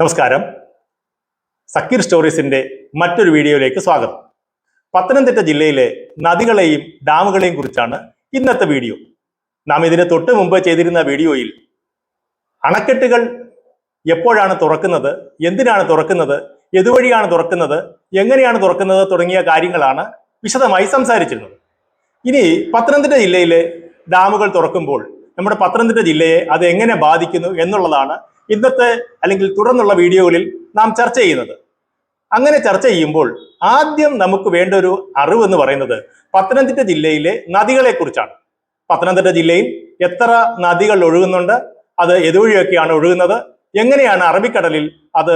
നമസ്കാരം. സക്കീർ സ്റ്റോറീസിന്റെ മറ്റൊരു വീഡിയോയിലേക്ക് സ്വാഗതം. പത്തനംതിട്ട ജില്ലയിലെ നദികളെയും ഡാമുകളെയും കുറിച്ചാണ് ഇന്നത്തെ വീഡിയോ. നാം ഇതിന് തൊട്ട് മുമ്പ് ചെയ്തിരുന്ന വീഡിയോയിൽ അണക്കെട്ടുകൾ എപ്പോഴാണ് തുറക്കുന്നത് എന്തിനാണ് തുറക്കുന്നത് എതുവഴിയാണ് തുറക്കുന്നത് എങ്ങനെയാണ് തുറക്കുന്നത് തുടങ്ങിയ കാര്യങ്ങളാണ് വിശദമായി സംസാരിച്ചിരുന്നത്. ഇനി പത്തനംതിട്ട ജില്ലയിലെ ഡാമുകൾ തുറക്കുമ്പോൾ നമ്മുടെ പത്തനംതിട്ട ജില്ലയെ അത് എങ്ങനെ ബാധിക്കുന്നു എന്നുള്ളതാണ് ഇന്നത്തെ അല്ലെങ്കിൽ തുടർന്നുള്ള വീഡിയോകളിൽ നാം ചർച്ച ചെയ്യുന്നത്. അങ്ങനെ ചർച്ച ചെയ്യുമ്പോൾ ആദ്യം നമുക്ക് വേണ്ട ഒരു അറിവ് എന്ന് പറയുന്നത് പത്തനംതിട്ട ജില്ലയിലെ നദികളെ കുറിച്ചാണ്. പത്തനംതിട്ട ജില്ലയിൽ എത്ര നദികൾ ഒഴുകുന്നുണ്ട് അത് എതുവഴിയൊക്കെയാണ് ഒഴുകുന്നത് എങ്ങനെയാണ് അറബിക്കടലിൽ അത്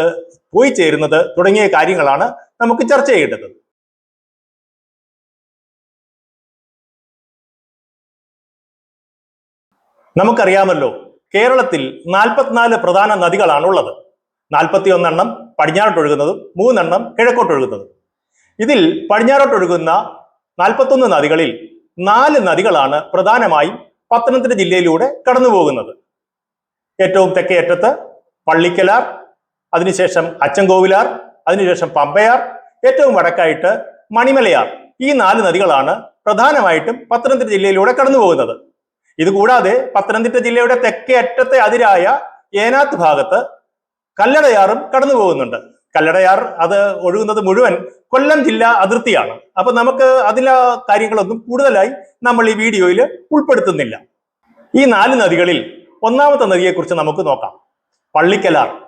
പോയി ചേരുന്നത് തുടങ്ങിയ കാര്യങ്ങളാണ് നമുക്ക് ചർച്ച ചെയ്യേണ്ടത്. നമുക്കറിയാമല്ലോ കേരളത്തിൽ നാൽപ്പത്തിനാല് പ്രധാന നദികളാണ് ഉള്ളത് നാൽപ്പത്തി ഒന്നെണ്ണം പടിഞ്ഞാറോട്ട് ഒഴുകുന്നതും മൂന്നെണ്ണം കിഴക്കോട്ട് ഒഴുകുന്നതും. ഇതിൽ പടിഞ്ഞാറോട്ട് ഒഴുകുന്ന നാൽപ്പത്തൊന്ന് നദികളിൽ നാല് നദികളാണ് പ്രധാനമായും പത്തനംതിട്ട ജില്ലയിലൂടെ കടന്നു പോകുന്നത് ഏറ്റവും തെക്കേ അറ്റത്ത് പള്ളിക്കലാർ അതിനുശേഷം അച്ചൻകോവിലാർ അതിനുശേഷം പമ്പയാർ ഏറ്റവും വടക്കായിട്ട് മണിമലയാർ ഈ നാല് നദികളാണ് പ്രധാനമായിട്ടും പത്തനംതിട്ട ജില്ലയിലൂടെ കടന്നു പോകുന്നത് ഇതുകൂടാതെ പത്തനംതിട്ട ജില്ലയുടെ തെക്കേ അറ്റത്തെ അതിരായ ഏനാത്ത് ഭാഗത്ത് കല്ലടയാറും കടന്നു പോകുന്നുണ്ട്. കല്ലടയാർ അത് ഒഴുകുന്നത് മുഴുവൻ കൊല്ലം ജില്ലാ അതിർത്തിയാണ്. അപ്പൊ നമുക്ക് അതിലെ കാര്യങ്ങളൊന്നും കൂടുതലായി നമ്മൾ ഈ വീഡിയോയിൽ ഉൾപ്പെടുത്തുന്നില്ല. ഈ നാല് നദികളിൽ ഒന്നാമത്തെ നദിയെക്കുറിച്ച് നമുക്ക് നോക്കാം. പള്ളിക്കലാർ.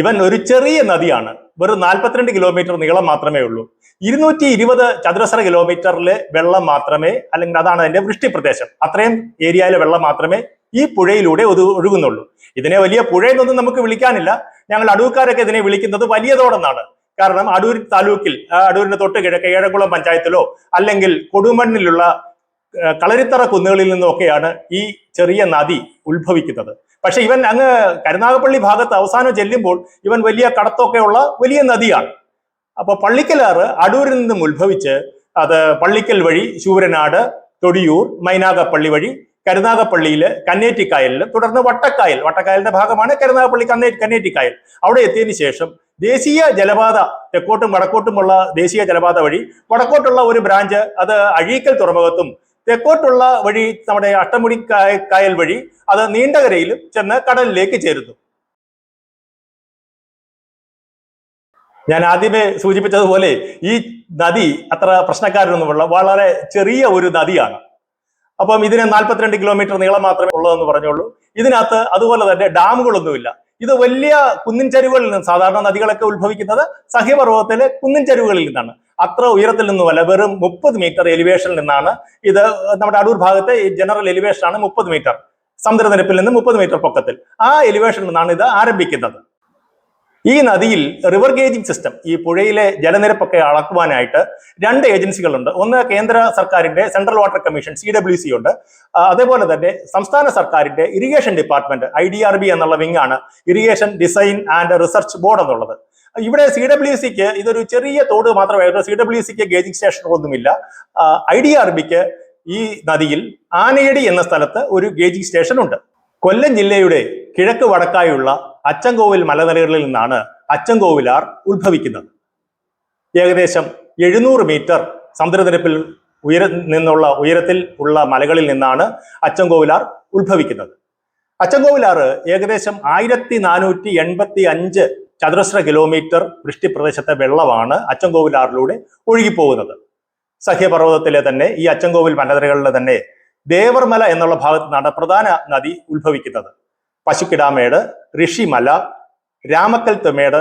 ഇവൻ ഒരു ചെറിയ നദിയാണ്. വെറും നാൽപ്പത്തിരണ്ട് കിലോമീറ്റർ നീളം മാത്രമേ ഉള്ളൂ. ഇരുന്നൂറ്റി ഇരുപത് ചതുരശ്ര കിലോമീറ്ററിലെ വെള്ളം മാത്രമേ അല്ലെങ്കിൽ അതാണ് അതിന്റെ വൃഷ്ടി പ്രദേശം അത്രയും ഏരിയയിലെ വെള്ളം മാത്രമേ ഈ പുഴയിലൂടെ ഒതു ഒഴുകുന്നുള്ളൂ. ഇതിനെ വലിയ പുഴയെന്നൊന്നും നമുക്ക് വിളിക്കാനില്ല. ഞങ്ങൾ അടൂക്കാരൊക്കെ ഇതിനെ വിളിക്കുന്നത് വലിയ തോടെന്നാണ് കാരണം അടൂർ താലൂക്കിൽ അടൂരിന്റെ അടൂരിന് തൊട്ട് കിഴക്ക് ഏഴംകുളം പഞ്ചായത്തിലോ അല്ലെങ്കിൽ കൊടുമണ്ണിലുള്ള കളരിത്തറ കുന്നുകളിൽ നിന്നൊക്കെയാണ് ഈ ചെറിയ നദി ഉത്ഭവിക്കുന്നത്. പക്ഷെ ഇവൻ അങ്ങ് കരുനാഗപ്പള്ളി ഭാഗത്ത് അവസാനം ചെല്ലുമ്പോൾ ഇവൻ വലിയ കടത്തൊക്കെയുള്ള വലിയ നദിയാണ്. അപ്പോൾ പള്ളിക്കലാറ് അടൂരിൽ നിന്നും ഉത്ഭവിച്ച് അത് പള്ളിക്കൽ വഴി ശൂരനാട് തൊടിയൂർ മൈനാഗപ്പള്ളി വഴി കരുനാഗപ്പള്ളിയിൽ കന്നേറ്റിക്കായലിൽ തുടർന്ന് വട്ടക്കായൽ. വട്ടക്കായലിന്റെ ഭാഗമാണ് കരുനാഗപ്പള്ളി കന്നേ കന്നേറ്റിക്കായൽ. അവിടെ എത്തിയതിനു ശേഷം ദേശീയ ജലപാത തെക്കോട്ടും വടക്കോട്ടുമുള്ള ദേശീയ ജലപാത വഴി വടക്കോട്ടുള്ള ഒരു ബ്രാഞ്ച് അത് അഴീക്കൽ തുറമുഖത്തും തെക്കോട്ടുള്ള വഴി നമ്മുടെ അഷ്ടമുടി കായ- കായൽ വഴി അത് നീണ്ടകരയിലും ചെന്ന് കടലിലേക്ക് ചേരുന്നു. ഞാൻ ആദ്യമേ സൂചിപ്പിച്ചതുപോലെ ഈ നദി അത്ര പ്രശ്നക്കാരനൊന്നുമുള്ള വളരെ ചെറിയ ഒരു നദിയാണ്. അപ്പം ഇതിന് നാൽപ്പത്തിരണ്ട് കിലോമീറ്റർ നീളം മാത്രമേ ഉള്ളതെന്ന് പറഞ്ഞുള്ളൂ. ഇതിനകത്ത് അതുപോലെ തന്നെ ഡാമുകളൊന്നുമില്ല. ഇത് വലിയ കുന്നിൻ ചരിവുകളിൽ നിന്ന് സാധാരണ നദികളൊക്കെ ഉത്ഭവിക്കുന്നത് സഹ്യപർവതത്തിലെ കുന്നിൻ ചരിവുകളിൽ നിന്നാണ്. അത്ര ഉയരത്തിൽ നിന്നുമല്ല വെറും മുപ്പത് മീറ്റർ എലിവേഷനിൽ നിന്നാണ് ഇത് നമ്മുടെ അടൂർ ഭാഗത്തെ ജനറൽ എലിവേഷൻ ആണ് മുപ്പത് മീറ്റർ സമുദ്രനിരപ്പിൽ നിന്ന് മുപ്പത് മീറ്റർ പൊക്കത്തിൽ. ആ എലിവേഷനിൽ നിന്നാണ് ഇത് ആരംഭിക്കുന്നത്. ഈ നദിയിൽ റിവർ ഗേജിംഗ് സിസ്റ്റം ഈ പുഴയിലെ ജലനിരപ്പൊക്കെ അളക്കുവാനായിട്ട് രണ്ട് ഏജൻസികളുണ്ട് ഒന്ന് കേന്ദ്ര സർക്കാരിന്റെ central water commission C W C ഉണ്ട്. അതേപോലെ തന്നെ സംസ്ഥാന സർക്കാരിന്റെ irrigation department I D R B എന്നുള്ള വിങ്ങാണ് irrigation design and research board എന്നുള്ളത്. ഇവിടെ സി ഡബ്ല്യു സിക്ക് ഇതൊരു ചെറിയ തോട് മാത്രമായിരുന്നു. സി ഡബ്ല്യു സിക്ക് ഗേജിംഗ് സ്റ്റേഷനുകളൊന്നുമില്ല. ഐ ഡി ആർ ബിക്ക് ഈ നദിയിൽ ആനയടി എന്ന സ്ഥലത്ത് ഒരു ഗേജിംഗ് സ്റ്റേഷൻ ഉണ്ട് കൊല്ലം ജില്ലയുടെ കിഴക്ക് വടക്കായുള്ള അച്ചൻകോവിൽ മലനിരകളിൽ നിന്നാണ് അച്ചൻകോവിലാർ ഉത്ഭവിക്കുന്നത്. ഏകദേശം എഴുന്നൂറ് മീറ്റർ സമുദ്രനിരപ്പിൽ ഉയര നിന്നുള്ള ഉയരത്തിൽ ഉള്ള മലകളിൽ നിന്നാണ് അച്ചൻകോവിലാർ ഉത്ഭവിക്കുന്നത്. അച്ചൻകോവിലാറ് ഏകദേശം ആയിരത്തി നാനൂറ്റി എൺപത്തി അഞ്ച് ചതുരശ്ര കിലോമീറ്റർ വൃഷ്ടിപ്രദേശത്തെ വെള്ളമാണ് അച്ചൻകോവിലാറിലൂടെ ഒഴുകിപ്പോകുന്നത്. സഹ്യപർവതത്തിലെ തന്നെ ഈ അച്ചൻകോവിൽ മലനിരകളിലെ തന്നെ ദേവർമല എന്നുള്ള ഭാഗത്ത് നിന്നാണ് പ്രധാന നദി ഉത്ഭവിക്കുന്നത്. പശുക്കിടാമേട് ഋഷിമല രാമക്കൽ തുമേട്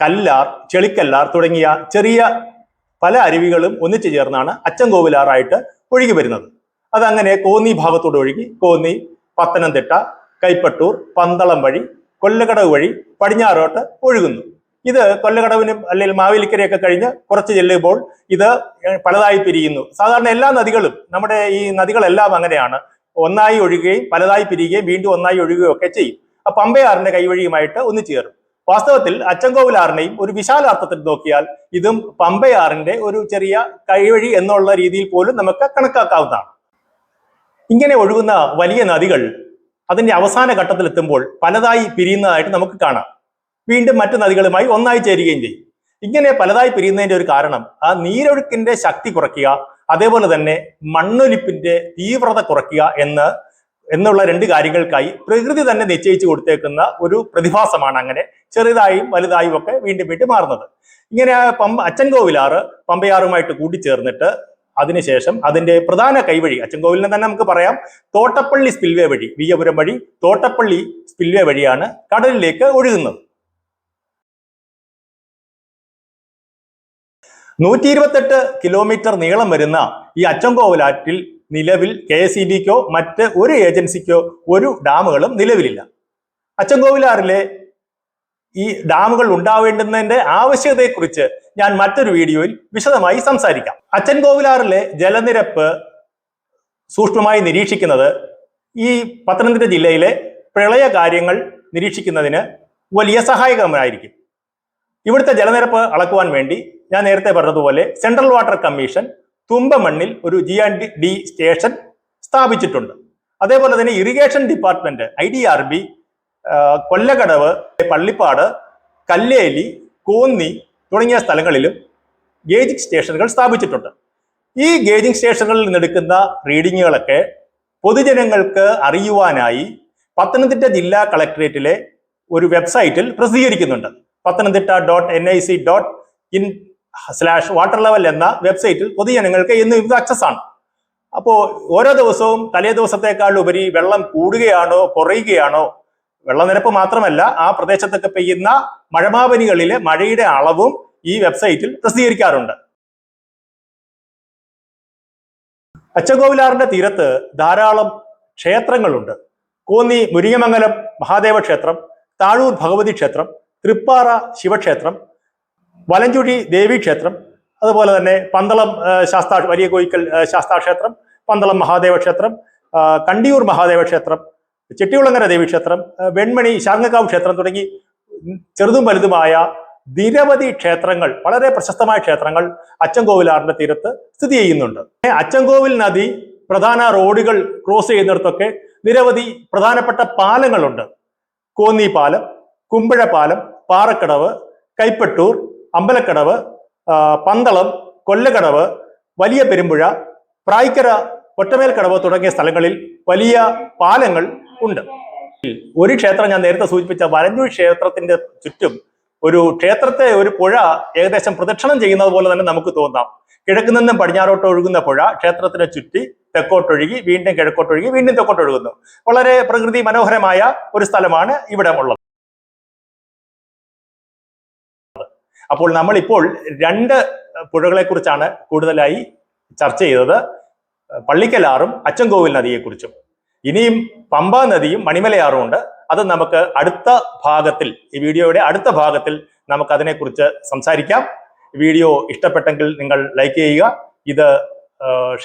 കല്ലാർ ചെളിക്കല്ലാർ തുടങ്ങിയ ചെറിയ പല അരുവികളും ഒന്നിച്ചു ചേർന്നാണ് അച്ചൻകോവിലാറായിട്ട് ഒഴുകി വരുന്നത്. അതങ്ങനെ കോന്നി ഭാഗത്തോട് ഒഴുകി കോന്നി പത്തനംതിട്ട കൈപ്പട്ടൂർ പന്തളം വഴി കൊല്ലകടവ് വഴി പടിഞ്ഞാറോട്ട് ഒഴുകുന്നു. ഇത് കൊല്ലകടവിനും അല്ലെങ്കിൽ മാവേലിക്കരയൊക്കെ കഴിഞ്ഞ് കുറച്ച് ചെല്ലുമ്പോൾ ഇത് പലതായി പിരിയുന്നു. സാധാരണ എല്ലാ നദികളും നമ്മുടെ ഈ നദികളെല്ലാം അങ്ങനെയാണ്. ഒന്നായി ഒഴുകുകയും പലതായി പിരിയുകയും വീണ്ടും ഒന്നായി ഒഴുകുകയും ഒക്കെ ചെയ്യും. ആ പമ്പയാറിന്റെ കൈവഴിയുമായിട്ട് ഒന്ന് ചേരും. വാസ്തവത്തിൽ അച്ചൻകോവിലാറിനെയും ഒരു വിശാലാർത്ഥത്തിൽ നോക്കിയാൽ ഇതും പമ്പയാറിന്റെ ഒരു ചെറിയ കൈവഴി എന്നുള്ള രീതിയിൽ പോലും നമുക്ക് കണക്കാക്കാവുന്നതാണ്. ഇങ്ങനെ ഒഴുകുന്ന വലിയ നദികൾ അതിന്റെ അവസാന ഘട്ടത്തിൽ എത്തുമ്പോൾ പലതായി പിരിയുന്നതായിട്ട് നമുക്ക് കാണാം. വീണ്ടും മറ്റു നദികളുമായി ഒന്നായി ചേരുകയും ചെയ്യും. ഇങ്ങനെ പലതായി പിരിയുന്നതിന്റെ ഒരു കാരണം ആ നീരൊഴുക്കിന്റെ ശക്തി കുറയ്ക്കുക അതേപോലെ തന്നെ മണ്ണൊലിപ്പിന്റെ തീവ്രത കുറയ്ക്കുക എന്ന് എന്നുള്ള രണ്ട് കാര്യങ്ങൾക്കായി പ്രകൃതി തന്നെ നിശ്ചയിച്ചു കൊടുത്തേക്കുന്ന ഒരു പ്രതിഭാസമാണ് അങ്ങനെ ചെറുതായും വലുതായും ഒക്കെ വീണ്ടും വീണ്ടും മാറുന്നത്. ഇങ്ങനെ പമ്പ അച്ചൻകോവിലാറ് പമ്പയാറുമായിട്ട് കൂട്ടിച്ചേർന്നിട്ട് അതിനുശേഷം അതിന്റെ പ്രധാന കൈവഴി അച്ചൻകോവിലിനെ തന്നെ നമുക്ക് പറയാം. തോട്ടപ്പള്ളി സ്പിൽവേ വഴി വിയപുരം വഴി തോട്ടപ്പള്ളി സ്പിൽവേ വഴിയാണ് കടലിലേക്ക് ഒഴുകുന്നത്. നൂറ്റി ഇരുപത്തെട്ട് കിലോമീറ്റർ നീളം വരുന്ന ഈ അച്ചൻകോവിലാറ്റിൽ നിലവിൽ കെ എസ് ഇ ബിക്കോ മറ്റ് ഒരു ഏജൻസിക്കോ ഒരു ഡാമുകളും നിലവിലില്ല. അച്ചൻകോവിലാറിലെ ഈ ഡാമുകൾ ഉണ്ടാവേണ്ടുന്നതിന്റെ ആവശ്യകതയെക്കുറിച്ച് ഞാൻ മറ്റൊരു വീഡിയോയിൽ വിശദമായി സംസാരിക്കാം. അച്ഛൻ കോവിലാറിലെ ജലനിരപ്പ് സൂക്ഷ്മമായി നിരീക്ഷിക്കുന്നത് ഈ പത്തനംതിട്ട ജില്ലയിലെ പ്രളയ കാര്യങ്ങൾ നിരീക്ഷിക്കുന്നതിന് വലിയ സഹായകമായിരിക്കും. ഇവിടുത്തെ ജലനിരപ്പ് അളക്കുവാൻ വേണ്ടി ഞാൻ നേരത്തെ പറഞ്ഞതുപോലെ സെൻട്രൽ വാട്ടർ കമ്മീഷൻ തുമ്പമണ്ണിൽ ഒരു ജി ആൻഡ് ഡി സ്റ്റേഷൻ സ്ഥാപിച്ചിട്ടുണ്ട്. അതേപോലെ തന്നെ irrigation department I D R B Kollakadavu Pallippad Kalleli Konni തുടങ്ങിയ സ്ഥലങ്ങളിലും ഗേജിംഗ് സ്റ്റേഷനുകൾ സ്ഥാപിച്ചിട്ടുണ്ട്. ഈ ഗേജിംഗ് സ്റ്റേഷനുകളിൽ നിന്നെടുക്കുന്ന റീഡിങ്ങുകളൊക്കെ പൊതുജനങ്ങൾക്ക് അറിയുവാനായി പത്തനംതിട്ട ജില്ലാ കളക്ടറേറ്റിലെ ഒരു വെബ്സൈറ്റിൽ പ്രസിദ്ധീകരിക്കുന്നുണ്ട്. Pathanamthitta dot N I C dot in slash water level എന്ന വെബ്സൈറ്റിൽ പൊതുജനങ്ങൾക്ക് ഇന്ന് ഇത് ആക്സസ് ആണ്. അപ്പോൾ ഓരോ ദിവസവും തലേ ദിവസത്തേക്കാൾ ഉപരി വെള്ളം കൂടുകയാണോ കുറയുകയാണോ വെള്ളനിരപ്പ് മാത്രമല്ല ആ പ്രദേശത്തൊക്കെ പെയ്യുന്ന മഴമാപനികളിലെ മഴയുടെ അളവും ഈ വെബ്സൈറ്റിൽ പ്രസിദ്ധീകരിക്കാറുണ്ട്. അച്ചഗോവിലാറിന്റെ തീരത്ത് ധാരാളം ക്ഷേത്രങ്ങളുണ്ട്. കോന്നി മുരിങ്ങമംഗലം മഹാദേവ ക്ഷേത്രം താഴൂർ ഭഗവതി ക്ഷേത്രം തൃപ്പാറ ശിവക്ഷേത്രം വലഞ്ചുഴി ദേവീക്ഷേത്രം അതുപോലെ തന്നെ പന്തളം ശാസ്താ വലിയ കോയിക്കൽ ശാസ്താക്ഷേത്രം പന്തളം മഹാദേവ ക്ഷേത്രം കണ്ടിയൂർ മഹാദേവ ക്ഷേത്രം ചെട്ടികുളങ്ങര ദേവീക്ഷേത്രം വെൺമണി ശാങ്ങക്കാവ് ക്ഷേത്രം തുടങ്ങി ചെറുതും വലുതുമായ നിരവധി ക്ഷേത്രങ്ങൾ വളരെ പ്രശസ്തമായ ക്ഷേത്രങ്ങൾ അച്ചൻകോവിലാറിന്റെ തീരത്ത് സ്ഥിതി ചെയ്യുന്നുണ്ട്. അച്ചൻകോവിൽ നദി പ്രധാന റോഡുകൾ ക്രോസ് ചെയ്യുന്നിടത്തൊക്കെ നിരവധി പ്രധാനപ്പെട്ട പാലങ്ങളുണ്ട്. കോന്നി പാലം കുമ്പഴ പാലം പാറക്കടവ് കൈപ്പട്ടൂർ അമ്പലക്കടവ് പന്തളം കൊല്ലക്കടവ് വലിയ പെരുമ്പുഴ പ്രായിക്കര ഒറ്റമേൽക്കടവ് തുടങ്ങിയ സ്ഥലങ്ങളിൽ വലിയ പാലങ്ങൾ ഉണ്ട്. ഒരു ക്ഷേത്രം ഞാൻ നേരത്തെ സൂചിപ്പിച്ച വരഞ്ഞൂർ ക്ഷേത്രത്തിന്റെ ചുറ്റും ഒരു ക്ഷേത്രത്തെ ഒരു പുഴ ഏകദേശം പ്രദക്ഷിണം ചെയ്യുന്നത് പോലെ തന്നെ നമുക്ക് തോന്നാം. കിഴക്ക് നിന്നും പടിഞ്ഞാറോട്ട് ഒഴുകുന്ന പുഴ ക്ഷേത്രത്തിനെ ചുറ്റി തെക്കോട്ടൊഴുകി വീണ്ടും കിഴക്കോട്ടൊഴുകി വീണ്ടും തെക്കോട്ടൊഴുകുന്നു വളരെ പ്രകൃതി മനോഹരമായ ഒരു സ്ഥലമാണ് ഇവിടെ ഉള്ളത് അപ്പോൾ നമ്മൾ ഇപ്പോൾ രണ്ട് പുഴകളെ കുറിച്ചാണ് കൂടുതലായി ചർച്ച ചെയ്തത്. പള്ളിക്കലാറും അച്ചൻകോവിൽ നദിയെക്കുറിച്ചും. ഇനിയും പമ്പാ നദിയും മണിമലയാറും ഉണ്ട് അത് നമുക്ക് അടുത്ത ഭാഗത്തിൽ ഈ വീഡിയോയുടെ അടുത്ത ഭാഗത്തിൽ നമുക്ക് അതിനെക്കുറിച്ച് സംസാരിക്കാം. വീഡിയോ ഇഷ്ടപ്പെട്ടെങ്കിൽ നിങ്ങൾ ലൈക്ക് ചെയ്യുക. ഇത്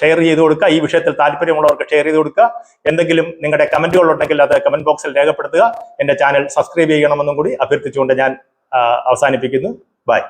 ഷെയർ ചെയ്ത് കൊടുക്കുക. ഈ വിഷയത്തിൽ താല്പര്യമുള്ളവർക്ക് ഷെയർ ചെയ്ത് കൊടുക്കുക. എന്തെങ്കിലും നിങ്ങളുടെ കമന്റുകൾ ഉണ്ടെങ്കിൽ അത് കമന്റ് ബോക്സിൽ രേഖപ്പെടുത്തുക. എന്റെ ചാനൽ സബ്സ്ക്രൈബ് ചെയ്യണമെന്നും കൂടി അഭ്യർത്ഥിച്ചുകൊണ്ട് ഞാൻ അവസാനിപ്പിക്കുന്നു. ബൈ.